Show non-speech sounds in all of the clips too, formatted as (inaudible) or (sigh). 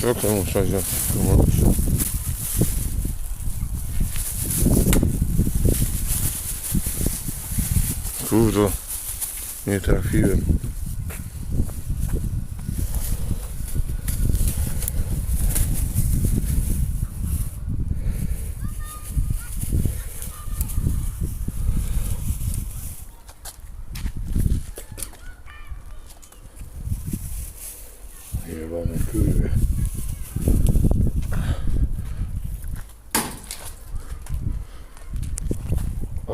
To muszę wziąć? Kurwa, nie trafiłem. Jebane.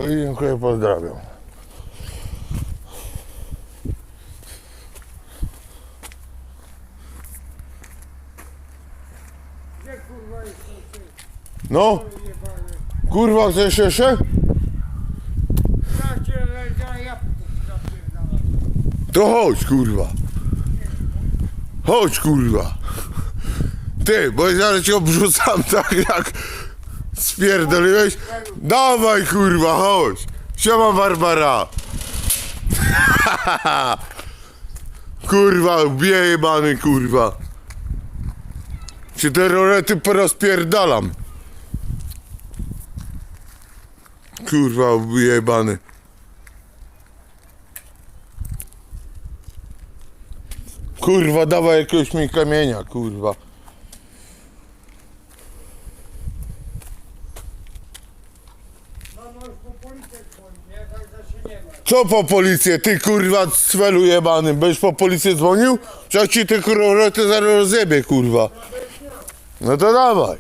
I dziękuję, pozdrawiam. No, kurwa, chcesz jeszcze? To chodź, kurwa. Chodź, kurwa. Ty, bo zaraz cię obrzucam (laughs) tak jak spierdoliłeś. Dawaj, kurwa, chodź. Siema, Barbara. (laughs) kurwa, bije jebany, kurwa. Czy te rolety porozpierdalam? Kurwa, jebany. Kurwa, dawaj jakiegoś mi kamienia, kurwa. Mamo już po policję dzwoni, nie? Tak że się nie ma. Co po policję? Ty kurwa cwelu jebany, będziesz po policję dzwonił? Ja ci te kurorety zaraz rozjebie, kurwa? No to dawaj.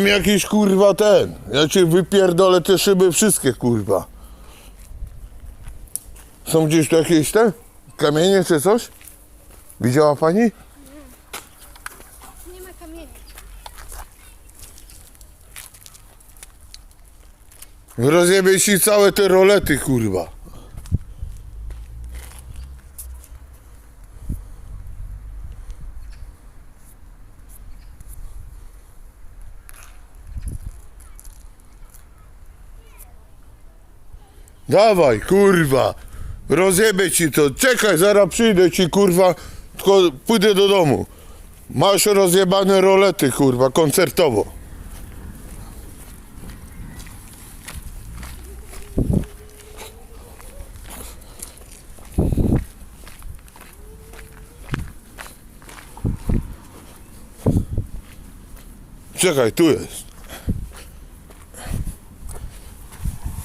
Mi jakiś kurwa ten. Ja ci wypierdolę te szyby wszystkie, kurwa. Są gdzieś tu jakieś te? Kamienie czy coś? Widziała pani? Rozjebie ci całe te rolety, kurwa. Dawaj, kurwa. Rozjebie ci to. Czekaj, zaraz przyjdę ci, kurwa. Tylko pójdę do domu. Masz rozjebane rolety, kurwa, koncertowo. Czekaj, tu jest.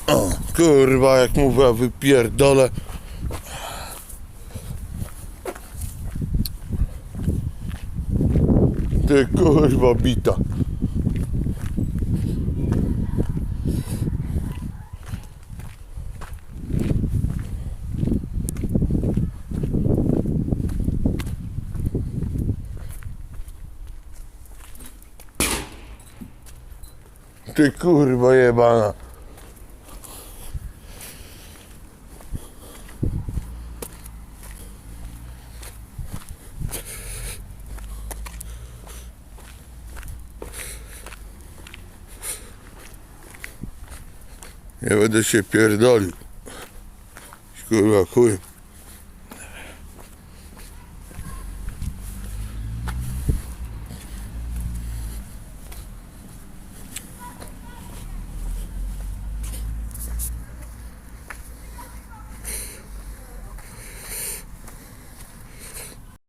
O, kurwa, jak mówię, wypierdolę. Ty kurwa bita. Ty kurwa jebana. Nie będę się pierdolił. Kurwa chuj.